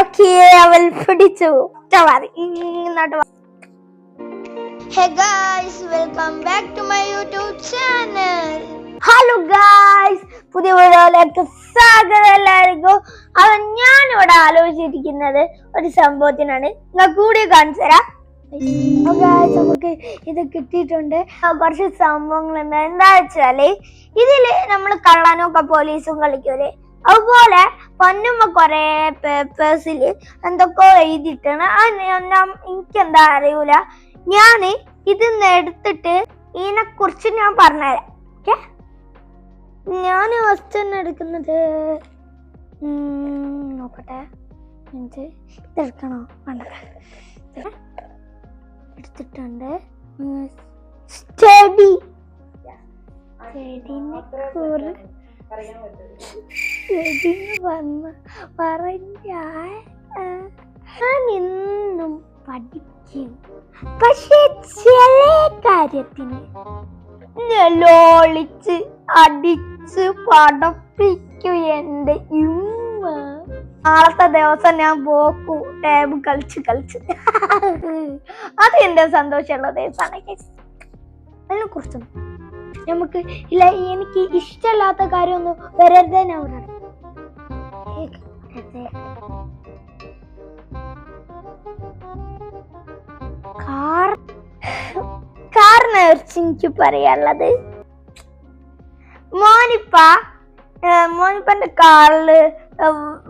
റോക്കിയെ അവൾ പിടിച്ചു. ഇങ്ങോട്ട് hey welcome back to my YouTube channel hello guys പുതിയ വീഡിയോയിലേക്ക് സ്വാഗതം എല്ലാവർക്കും. ഞാൻ ഞാനിവിടെ ആലോചിച്ചിരിക്കുന്നത് ഒരു സംഭവത്തിനാണ്. നിങ്ങൾക്ക് കൂടി കാണിച്ചു തരാം. നമുക്ക് ഇത് കിട്ടിയിട്ടുണ്ട്. കുറച്ച് സംഭവങ്ങളുണ്ട് എന്താ വെച്ചാൽ ഇതിൽ നമ്മൾ കള്ളനൊക്കെ പോലീസും കളിക്കൂലേ അതുപോലെ പന്നുമ്മ കൊറേ പേപ്പേഴ്സിൽ എന്തൊക്കെ എഴുതിയിട്ടാണ്. എനിക്ക് എന്താ അറിയൂല. ഞാൻ ഇത് എടുത്തിട്ട് ഇതിനെ കുറിച്ച് ഞാൻ പറഞ്ഞുതരാം ഓക്കെ? ഞാൻ ഫസ്റ്റ് തന്നെ എടുക്കുന്നത് നോക്കട്ടെ. എനിക്ക് ഇതെടുക്കണോ വേണ്ട. എടുത്തിട്ടുണ്ട്. സ്റ്റഡി. സ്റ്റഡിനെ കുറി സ്റ്റഡിന്ന് വന്ന പറഞ്ഞാൽ ഞാൻ ഇന്നും പഠിക്കും. പക്ഷേ ചില കാര്യത്തിന് ലോളിച്ച് അടിച്ച് പഠിപ്പിക്കും എന്റെ ഇമ്മ നാളത്തെ ദിവസം ഞാൻ പോക്കു ടേബ് കളിച്ച് കളിച്ച്. അത് എന്റെ സന്തോഷമുള്ള ദിവസമാണ്. അതിനെ കുറിച്ചും നമുക്ക് ഇല്ല എനിക്ക് ഇഷ്ടമല്ലാത്ത കാര്യമൊന്നും വരരുതേ ഞാൻ. കാർ എനിക്ക് പറയാനുള്ളത്. മോനിപ്പ മോനിപ്പന്റെ കാറിൽ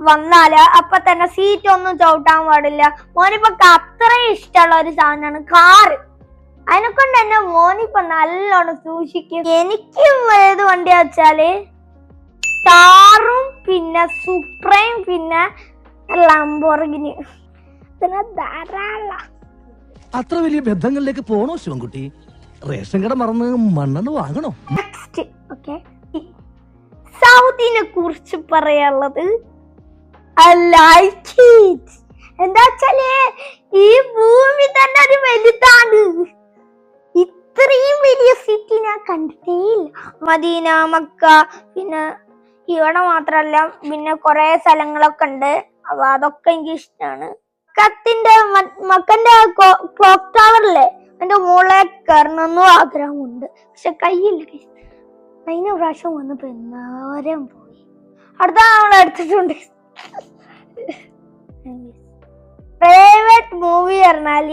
വന്നാൽ അപ്പൊ തന്നെ സീറ്റ് ഒന്നും ചവിട്ടാൻ പാടില്ല. മോനിപ്പക്ക് അത്രയും ഇഷ്ടമുള്ള ഒരു സാധനമാണ് കാറ്. അതിനെ കൊണ്ട് തന്നെ മോനിപ്പ നല്ലോണം സൂക്ഷിക്കും. എനിക്കും ഏത് വണ്ടി വെച്ചാൽ ടാറും പിന്നെ സുപ്രയും പിന്നെ ലംബോർഗിനി പിന്നെ ധാരാളം. അത്ര വലിയ ബന്ധങ്ങളിലേക്ക് പോണോ ശിവൻകുട്ടി? റേഷൻ കട മറന്ന് മണ്ണെണ്ണ വാങ്ങണോ? നെക്സ്റ്റ് ഓക്കെ സൗദിനെ കുറിച്ച് പറയാനുള്ളത് ഐ ലൈക്ക് it. സിറ്റി ഞാൻ കണ്ടിട്ടേ ഇല്ല മദീന മക്ക പിന്നെ ഇവിടെ മാത്രല്ല പിന്നെ കുറെ സ്ഥലങ്ങളൊക്കെ ഉണ്ട്. അപ്പൊ അതൊക്കെ എനിക്ക് ഇഷ്ടമാണ് കത്തിന്റെ മക്കന്റെ ക്ലോക്ക് ടവറിലെ എന്റെ മോളെ കയറണമെന്നും ആഗ്രഹമുണ്ട്. പക്ഷെ കയ്യില്ല. കഴിഞ്ഞ പ്രാവശ്യം വന്ന് എന്നേരം പോയി. അടുത്ത നമ്മൾ എടുത്തിട്ടുണ്ട്. ഫേവറേറ്റ് മൂവി പറഞ്ഞാൽ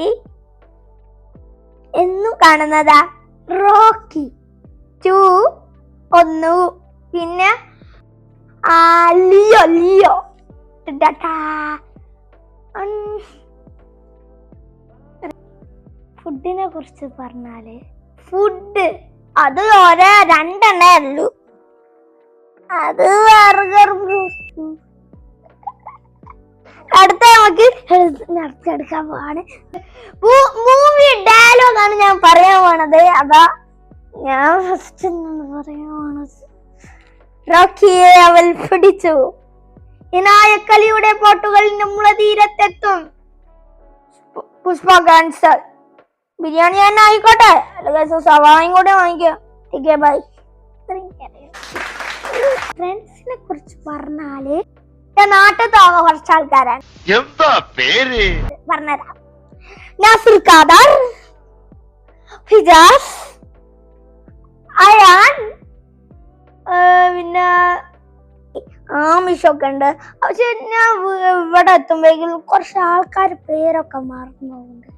എന്നും കാണുന്നതാ റോക്കി. ടു ഒന്ന് പിന്നെ ലിയോ ലിയോ. ഫുഡിനെ കുറിച്ച് പറഞ്ഞാൽ ഫുഡ് അത് ഒരേ രണ്ടെണ്ണേ ഉള്ളൂ. അത് ബർഗർ അടുത്ത നമുക്ക് നടത്തിയെടുക്കാൻ പോവാണ്. മൂവി ഡയലോഗാണ് ഞാൻ പറയാൻ പോണത്. അതാ ഞാൻ ഫസ്റ്റ് പറയാൻ പോണത് റോക്കിയെ അവൾ പിടിച്ചു. ഇനായക്കലിയുടെ പോട്ടുകൾ നമ്മളെ തീരത്തെത്തും. പുഷ്പ ഗാൻസർ ബിരിയാണി തന്നെ ആയിക്കോട്ടെ. അല്ലെങ്കിൽ സവാളയും കൂടെ വാങ്ങിക്കുക ബൈ ഫ്രണ്ട്സിനെ കുറിച്ച് പറഞ്ഞാൽ നാട്ടിൽ കുറച്ച് ആൾക്കാരാണ്? എന്താ പേര്? പറഞ്ഞുതരാം. നാസിർ ഖാദർ ഫിജാസ് പിന്നെ ആമിഷൊക്കെ ഉണ്ട്. പക്ഷെ ഞാൻ ഇവിടെ എത്തുമ്പോഴേക്കും കുറച്ച് ആൾക്കാർ പേരൊക്കെ മറന്നു പോകുന്നുണ്ട്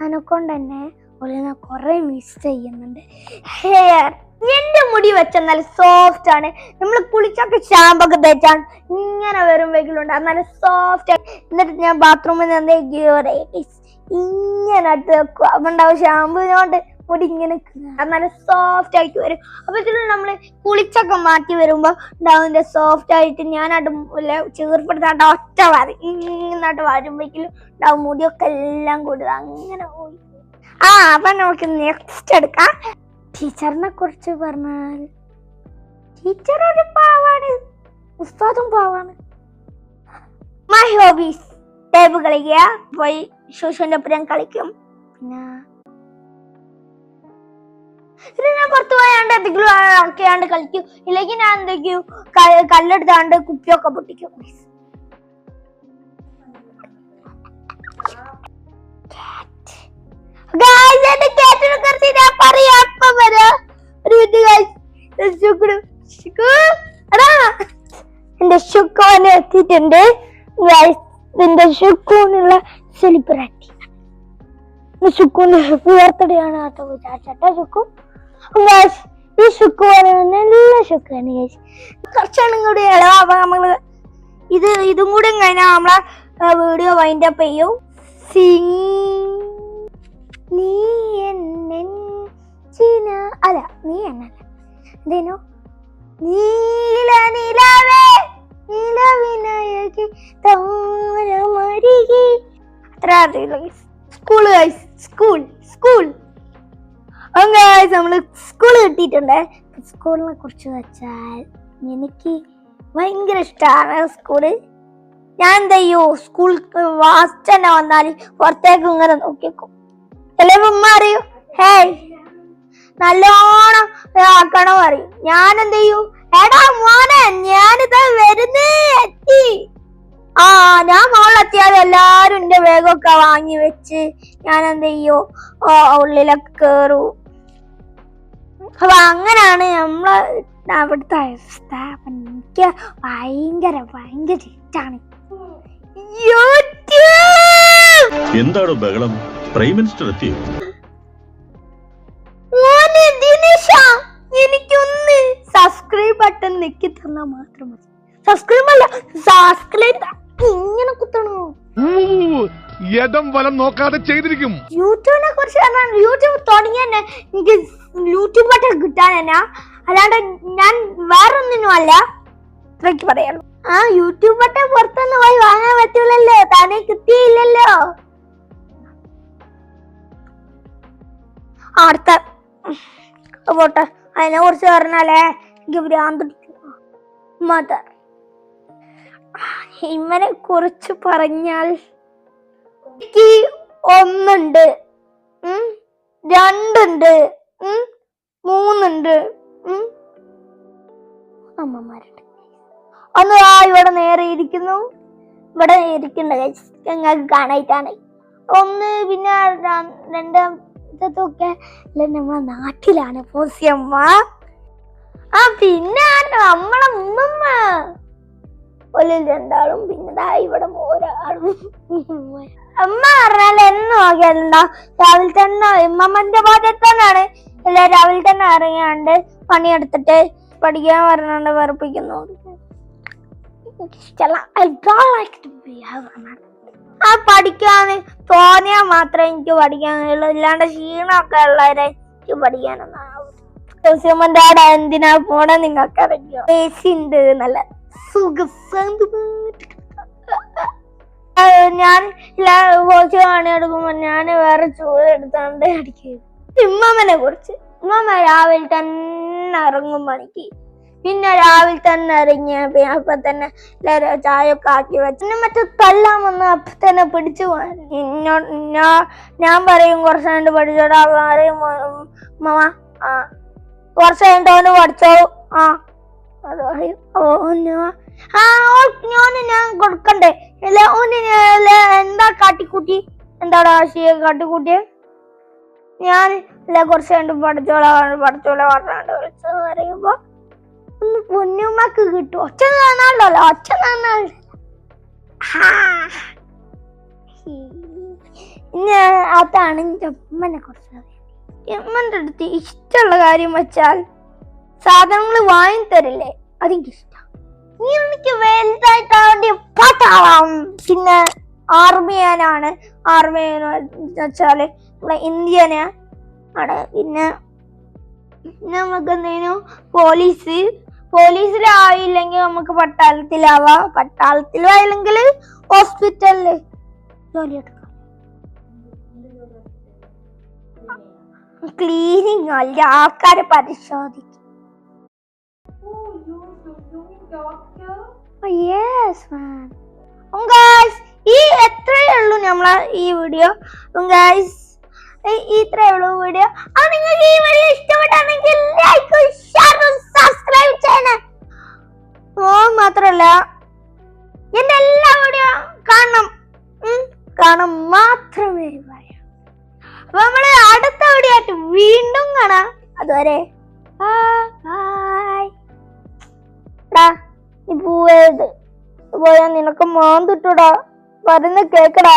അതിനെക്കൊണ്ട് തന്നെ ഒരു ഞാൻ കുറെ മിസ് ചെയ്യുന്നുണ്ട്. ഹെയർ എന്റെ മുടി വെച്ചാൽ നല്ല സോഫ്റ്റ് ആണ്. നമ്മൾ കുളിച്ചൊക്കെ ഷാമ്പൊക്കെ തേച്ചാണ് ഇങ്ങനെ വരുമ്പോഴേക്കുണ്ട് നല്ല സോഫ്റ്റ് ആണ്. എന്നിട്ട് ഞാൻ ബാത്റൂമിൽ നിന്ന് ഇങ്ങനെ ഇട്ട് വെക്കുക അപ്പൊ ഉണ്ടാവും ഷാമ്പുവിനോണ്ട് മുടി ഇങ്ങനെ നല്ല സോഫ്റ്റ് ആയിട്ട് വരും. അപ്പൊ ഇതിൽ നമ്മൾ കുളിച്ചൊക്കെ മാറ്റി വരുമ്പോ ഉണ്ടാവും സോഫ്റ്റ് ആയിട്ട് ഞാനത് ചീർപ്പെടുത്താണ്ട് ഒറ്റ വാരി ഇങ്ങോട്ട് വരുമ്പോഴേക്കും ഉണ്ടാവും മുടിയൊക്കെ എല്ലാം കൂടുതൽ അങ്ങനെ പോയി. ആ അപ്പൊ നമുക്ക് നെക്സ്റ്റ് എടുക്കാം. ടീച്ചറിനെ കുറിച്ച് പറഞ്ഞാൽ ടീച്ചർ ഒരു പാവാണ്. ഉസ്താദും പാവാണ്. മൈ ഹോബീസ് ടേബ് കളിക്കുക പോയി ശൂഷന്റെ ഒപ്പം കളിക്കും. പിന്നെ ഇത് ഞാൻ പുറത്തു പോയാണ്ട് എന്തെങ്കിലും ആക്കിയാണ്ട് കളിക്കും. ഇല്ലെങ്കിൽ ഞാൻ എന്തെങ്കിലും കല്ലെടുത്താണ്ട് കുപ്പിയൊക്കെ പൊട്ടിക്കും. എന്റെ ഷുക്കോനെ എത്തിയിട്ടുണ്ട്. എന്റെ ഷുക്കൂനുള്ള സെലിബ്രിറ്റി ഷുക്കൂന്റെ ബർത്ത്ഡേ ആണ് കേട്ടോ വിചാരിച്ചട്ടോ ഷുക്കൂ ഗൈസ് ഈ ഷുക്കു നല്ല ഷുക്കാണ് ഗൈസ് കുറച്ചാണ് കൂടി ഇളവാവാ നമ്മൾ ഇത് ഇതും കൂടി കഴിഞ്ഞാൽ നമ്മളെ വീഡിയോ വൈൻഡ് അപ്പ് ചെയ്യും. സിംഗ് നീ എന്നെഞ്ചിന അല്ല നീ എന്നല്ല എന്തേനോ? നീല നിലവേ നിലവിനായകി താരമരികെ അത്ര അറിയില്ല school guys school school guys നമ്മൾ സ്കൂൾ കിട്ടിയിട്ടുണ്ട്. സ്കൂളിനെ കുറിച്ച് വെച്ചാൽ എനിക്ക് ഭയങ്കര ഇഷ്ടമാണ് സ്കൂൾ ഞാൻ എന്താ ചെയ്യോ? സ്കൂൾ വാസ്റ്റ് തന്നെ വന്നാൽ പുറത്തേക്ക് ഇങ്ങനെ നോക്കിയേക്കും. ചിലപ്പോ ഉമ്മ അറിയൂ ഹേയ് നല്ലോണം ആക്കണം പറയും. ഞാൻ എന്ത് ചെയ്യൂ? എടാ മോനെ ഞാനിതാ വരുന്നേ എത്തി. ആ ഞാൻ മോളെത്തിയാൽ എല്ലാരും എന്റെ വേഗമൊക്കെ വാങ്ങി വെച്ച് ഞാൻ എന്ത് ചെയ്യോ? ഉള്ളിലൊക്കെ കേറൂ. അപ്പൊ അങ്ങനാണ് നമ്മളെ അവിടുത്തെ അവസ്ഥ. അപ്പൊ എനിക്ക് ഭയങ്കര ഭയങ്കര ഇഷ്ടമാണ് എന്താണ് ബഹളം? പ്രൈം മിനിസ്റ്റർ എത്തിയോ? എനിക്കൊന്ന് സബ്സ്ക്രൈബ് ബട്ടൺ നെക്കി തന്നാ മാത്രം മതി. സബ്സ്ക്രൈബ് അല്ല സബ്സ്ക്രൈബ് ഇങ്ങനെ കുത്തണോ. യഥം വലം നോക്കാതെ ചെയ്തിരിക്കും. യൂട്യൂബിനെ കുറിച്ച് പറഞ്ഞാൽ യൂട്യൂബ് തുടങ്ങിയ എനിക്ക് യൂട്യൂബ് ബട്ടൺ കിട്ടാൻ അല്ലാണ്ട് ഞാൻ വേറൊന്നിനും അല്ല ഇത്രയ്ക്ക് പറയാനുള്ളൂ. ആ യൂട്യൂബ് ബട്ടൺ പുറത്തുനിന്ന് പോയി വാങ്ങാൻ പറ്റൂലല്ലോ. താനെ കിട്ടിയില്ലല്ലോ. അടുത്ത. പോട്ടെ. അതിനെ കുറിച്ച് പറഞ്ഞാലേ എനിക്ക് ഭ്രാന്ത് മദർ ഇവനെ കുറിച്ച് പറഞ്ഞാൽ എനിക്ക് ഒന്നുണ്ട്. രണ്ടുണ്ട്. മൂന്നുണ്ട്. അമ്മമാരുണ്ട് ഒന്ന് ആ ഇവിടെ നേരെ ഇരിക്കുന്നു. ഇവിടെ ഇരിക്കണ്ട ഞങ്ങൾക്ക് കാണായിട്ടാണ്. ഒന്ന് പിന്നെ രണ്ടാമത്തൊക്കെ അല്ല നമ്മളെ നാട്ടിലാണ് പോസിയമ്മ ആ പിന്നെ നമ്മളെ ഉമ്മമ്മ. ഒരു രണ്ടാളും പിന്നെ ഇവിടെ അമ്മ പറഞ്ഞാൽ എന്ന് നോക്കിയാലുണ്ടോ രാവിലെ തന്നെ ഉമ്മമ്മന്റെ ഭാഗത്ത് എല്ലാം ഇല്ല രാവിലെ തന്നെ അറിയാണ്ട് പണിയെടുത്തിട്ട് പഠിക്കാൻ പറഞ്ഞാണ്ട് വെറുപ്പിക്കുന്നു. ആ പഠിക്കാൻ തോന്നിയാ മാത്രമേ എനിക്ക് പഠിക്കാൻ കഴിയുള്ളൂ ഇല്ലാണ്ട് ക്ഷീണമൊക്കെ ഉള്ളവരെ എനിക്ക് പഠിക്കാനൊന്നും അവിടെ എന്തിനാ പോണേ നിങ്ങൾക്ക് അറിയോ ഉണ്ട് നല്ല. സുഖ ഞാൻ കുറച്ച് എടുക്കുമ്പോ ഞാൻ വേറെ ചോറ് എടുത്താണ്ട് അടിക്കുന്നത് ഇമ്മമ്മനെ കുറിച്ച്. ഇമ്മമ്മ രാവിലെ തന്നെ ഇറങ്ങും പണിക്ക്. പിന്നെ രാവിലെ തന്നെ ഇറങ്ങിയ പിന്നെ അപ്പൊ തന്നെ എല്ലാവരും ചായ ഒക്കെ ആക്കി വെച്ച്. മറ്റേ തല്ലാൻ വന്ന് അപ്പൊ തന്നെ പിടിച്ചു ഞാൻ ഞാൻ പറയും കുറച്ച് കണ്ട് പഠിച്ചോടാ പറയും മമ്മ ആ കുറച്ച് കഴിഞ്ഞിട്ട് അവന് പഠിച്ചോളൂ. ആ അത് പറയും. ഓ ഞാൻ ആ ഓൾക്ക് ഞാൻ കൊടുക്കണ്ടേ. അല്ല ഓന് എന്താ കാട്ടിക്കൂട്ടി? എന്താടാ ആശയ കാട്ടിക്കൂട്ടിയെ? ഞാൻ അല്ല കുറച്ച് കണ്ട് പഠിച്ചോളാം പഠിച്ചോളെ പറഞ്ഞാണ്ട് വിളിച്ചെന്ന് പറയുമ്പോ ഒന്ന് പൊന്നുമ്മക്ക് കിട്ടും. ഒച്ച നന്നാണല്ലോ ഒച്ച ഇനി അതാണ് എന്റെ അമ്മനെ കുറിച്ച് അമ്മന്റെ അടുത്ത് ഇഷ്ടമുള്ള കാര്യം വെച്ചാൽ സാധനങ്ങൾ വാങ്ങി തരില്ലേ അതെനിക്കിഷ്ടം എനിക്ക് വലുതായിട്ട് ആദ്യം പാട്ടാവാം. പിന്നെ ആർമിയാനാണ്. ആർമിയാൻ വെച്ചാൽ നമ്മുടെ ഇന്ത്യന് ആണ്. പിന്നെ നമുക്ക് എന്തെങ്കിലും പോലീസ്. പോലീസിലായില്ലെങ്കിൽ നമുക്ക് പട്ടാളത്തിലാവാം. പട്ടാളത്തിലായില്ലെങ്കിൽ ഹോസ്പിറ്റലിൽ ജോലി എടുക്കാം. ക്ലീനിങ് അല്ല ആൾക്കാരെ പരിശോധിക്കും. യെസ് മാൻ ഗായ്സ് ഈ എത്രയേ ഉള്ളൂ നമ്മളെ ഈ വീഡിയോ ഗായ്സ് ഇത്രയേ ഉള്ളൂ വീഡിയോ ആ നിങ്ങൾക്ക് ഈ വീഡിയോ ഇഷ്ടപ്പെട്ടാണെങ്കിൽ ലൈക്ക് ഷെയർ സബ്സ്ക്രൈബ് ചെയ്യണേ ഓ മാത്രല്ല എന്റെ എല്ലാ വീഡിയോ കാണണം. കാണാൻ മാത്രമേ പറയാം. അപ്പൊ നമ്മൾ അടുത്ത വീണ്ടും കാണാം. അതുവരെ ബൈ എടാ നീ പോയത് പോയാ നിനക്ക് മാന്തിട്ടടാ. പറയുന്ന കേക്കടാ.